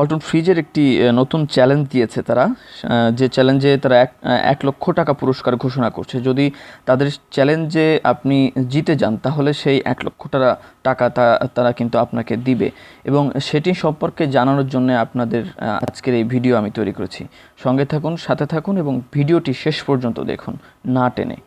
অল্টন ফ্রিজের একটি নতুন চ্যালেঞ্জ দিয়েছে তারা। যে চ্যালেঞ্জে তারা এক এক লক্ষ টাকা পুরস্কার ঘোষণা করছে। যদি তাদের চ্যালেঞ্জে আপনি জিতে যান, তাহলে সেই এক লক্ষ টাকা টাকা তারা কিন্তু আপনাকে দিবে। এবং সেটি সম্পর্কে জানানোর জন্য আপনাদের আজকের এই ভিডিও আমি তৈরি করেছি। সঙ্গে থাকুন, সাথে থাকুন এবং ভিডিওটি শেষ পর্যন্ত দেখুন, না টেনে।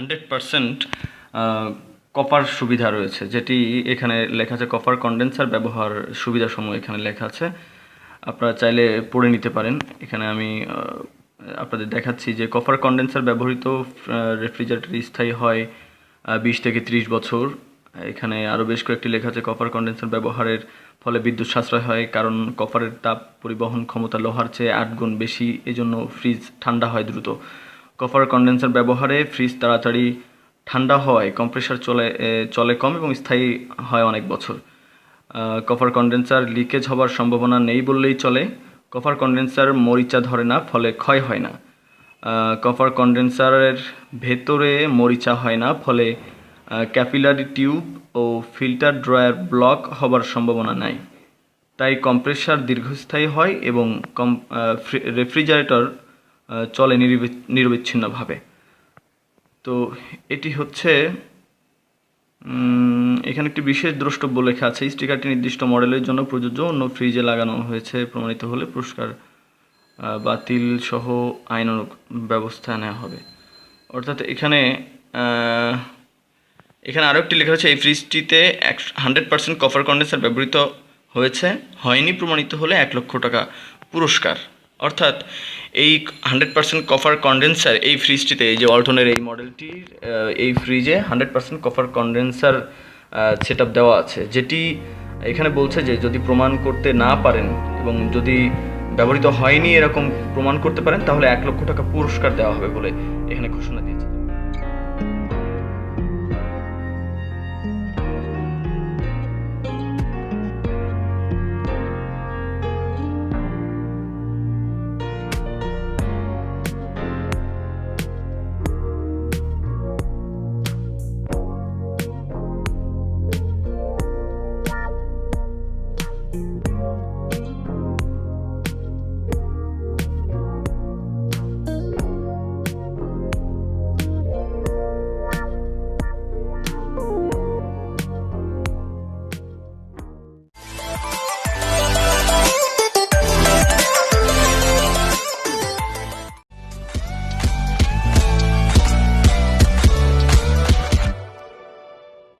হান্ড্রেড পারসেন্ট কপার সুবিধা রয়েছে, যেটি এখানে লেখা আছে কপার কন্ডেন্সার ব্যবহার সুবিধাসমূহ এখানে লেখা আছে। আপনারা চাইলে পড়ে নিতে পারেন। এখানে আমি আপনাদের দেখাচ্ছি যে কপার কন্ডেন্সার ব্যবহৃত রেফ্রিজারেটর স্থায়ী হয় বিশ থেকে ত্রিশ বছর। এখানে আরও বেশ কয়েকটি লেখা আছে, কপার কন্ডেন্সার ব্যবহারের ফলে বিদ্যুৎ সাশ্রয় হয়, কারণ কপারের তাপ পরিবহন ক্ষমতা লোহার চেয়ে আট গুণ বেশি, এজন্য ফ্রিজ ঠান্ডা হয় দ্রুত। কপার কন্ডেন্সার ব্যবহারে ফ্রিজ তাড়াতাড়ি ঠান্ডা হওয়ায় কম্প্রেসার চলে চলে কম এবং স্থায়ী হয় অনেক বছর। কপার কন্ডেন্সার লিকেজ হবার সম্ভাবনা নেই বললেই চলে। কপার কন্ডেন্সার মরিচা ধরে না, ফলে ক্ষয় হয় না। কপার কন্ডেন্সারের ভেতরে মরিচা হয় না, ফলে ক্যাপিলারি টিউব ও ফিল্টার ড্রয়ার ব্লক হবার সম্ভাবনা নাই। তাই কম্প্রেসার দীর্ঘস্থায়ী হয় এবং কম রেফ্রিজারেটর চলে নিরবি- নিরবিচ্ছিন্নভাবে। তো এটি হচ্ছে এখানে একটি বিশেষ দ্রষ্টব্য লেখা আছে। স্টিকারটি নির্দিষ্ট মডেলের জন্য প্রযোজ্য, অন্য ফ্রিজে লাগানো হয়েছে। প্রমাণিত হলে পুরস্কার বাতিল সহ আইনানুগ ব্যবস্থা নেওয়া হবে। অর্থাৎ এখানে এখানে আরও একটি লেখা হচ্ছে এই ফ্রিজটিতে এক হান্ড্রেড পার্সেন্ট কভার কন্ডেন্সার ব্যবহৃত হয়েছে। হয়নি, প্রমাণিত হলে এক লক্ষ টাকা পুরস্কার। অর্থাৎ এই হান্ড্রেড পার্সেন্ট কফার কন্ডেন্সার এই ফ্রিজটিতে এই যে অল্টনের এই মডেলটির এই ফ্রিজে hundred percent copper condenser set দেওয়া আছে। যেটি এখানে বলছে যে যদি প্রমাণ করতে না পারেন এবং যদি ব্যবহৃত হয়নি এরকম প্রমাণ করতে পারেন, তাহলে এক লক্ষ টাকা পুরস্কার দেওয়া হবে বলে এখানে ঘোষণা দিয়েছে।